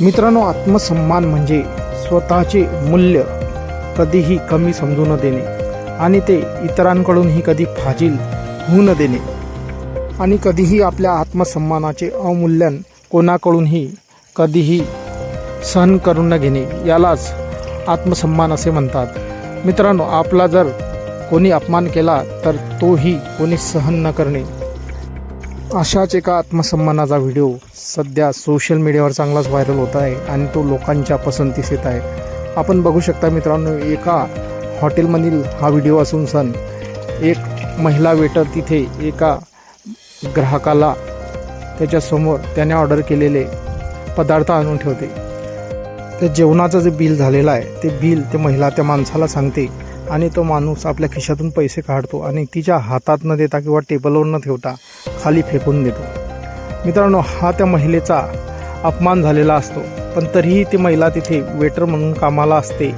मित्रांनो आत्मसन्मान म्हणजे स्वतःचे मूल्य कधीही कमी समजू न देणे आणि ते इतरांकडूनही कधी फाजील होऊ न देणे. आणि कधीही आपल्या आत्मसन्मानाचे अवमूल्यन कोणाकडूनही कधीही सहन करून न घेणे यालाच आत्मसन्मान असे म्हणतात. मित्रांनो आपला जर कोणी अपमान केला तर तोही कोणी सहन न करणे. अशाच एका आत्मसन्मानाचा व्हिडिओ सध्या सोशल मीडियावर चांगलाच व्हायरल होत आहे आणि तो लोकांच्या पसंतीस येत आहे. आपण बघू शकता मित्रांनो एका हॉटेलमधील हा व्हिडिओ असून सण एक महिला वेटर तिथे एका ग्राहकाला त्याच्यासमोर त्याने ऑर्डर केलेले पदार्थ आणून ठेवते. त्या जेवणाचं जे बिल झालेलं आहे ते बिल ते महिला त्या माणसाला सांगते. आणि तो माणूस आपल्या खिशातून पैसे काढतो आणि तिच्या हातात न देता किंवा टेबलवर न ठेवता खाली फेकून देतो. मित्रांनो हा त्या महिलेचा अपमान झालेला असतो पण तरीही ती महिला तिथे वेटर म्हणून कामाला असते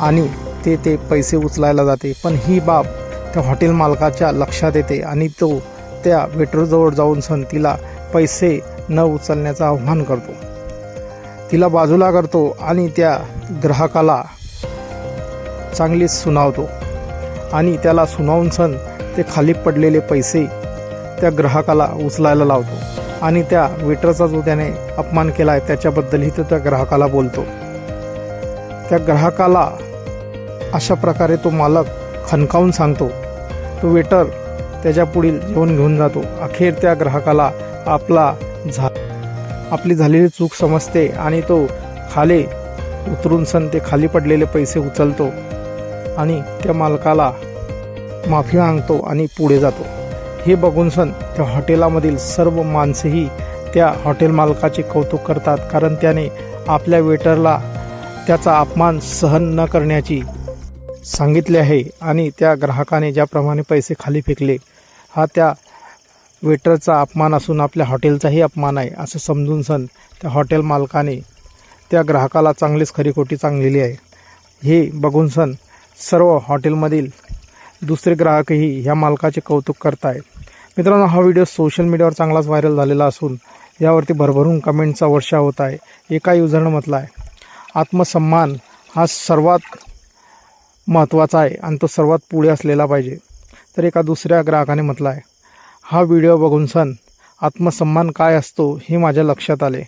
आणि ते ते पैसे उचलायला जाते. पण ही बाब त्या हॉटेल मालकाच्या लक्षात येते आणि तो त्या वेटरजवळ जाऊन सण तिला पैसे न उचलण्याचं आव्हान करतो. तिला बाजूला करतो आणि त्या ग्राहकाला चांगलीच सुनावतो. आणि त्याला सुनावून सण ते खाली पडलेले पैसे त्या ग्राहकाला उचलायला लावतो. आणि त्या वेटरचा जो त्याने अपमान केला आहे त्याच्याबद्दलही तो त्या ग्राहकाला बोलतो. त्या ग्राहकाला अशा प्रकारे तो मालक खनकावून सांगतो. तो वेटर त्याच्या पुढील जेवण घेऊन जातो. अखेर त्या ग्राहकाला आपला झा आपली झालेली चूक समजते आणि तो खाली उतरून सण ते खाली पडलेले पैसे उचलतो. आणि त्या मालकाला माफी मागतो आणि पुढे जातो. हे बघून सण त्या हॉटेलामधील सर्व माणसेही त्या हॉटेल मालकाचे कौतुक करतात कारण त्याने आपल्या वेटरला त्याचा अपमान सहन न करण्याची सांगितले आहे आणि त्या ग्राहकाने ज्याप्रमाणे पैसे खाली फेकले हा त्या वेटरचा अपमान असून आपल्या हॉटेलचाही अपमान आहे असं समजून सण त्या हॉटेल मालकाने त्या ग्राहकाला चांगलीच खरीखोटी चांगलेली आहे. हे बघून सण सर्व हॉटेलमधील दुसरे ग्राहकही ह्या मालकाचे कौतुक करत आहेत मित्रांनो हा व्हिडिओ सोशल मीडियावर चांगलाच व्हायरल झालेला असून यावरती भरभरून कमेंटचा वर्षा होत आहे. एका युजरनं म्हटलं आहे आत्मसन्मान हा सर्वात महत्त्वाचा आहे आणि तो सर्वात पुढे असलेला पाहिजे. तर एका दुसऱ्या ग्राहकाने म्हटलं आहे हा व्हिडिओ बघून सण आत्मसन्मान काय असतो हे माझ्या लक्षात आले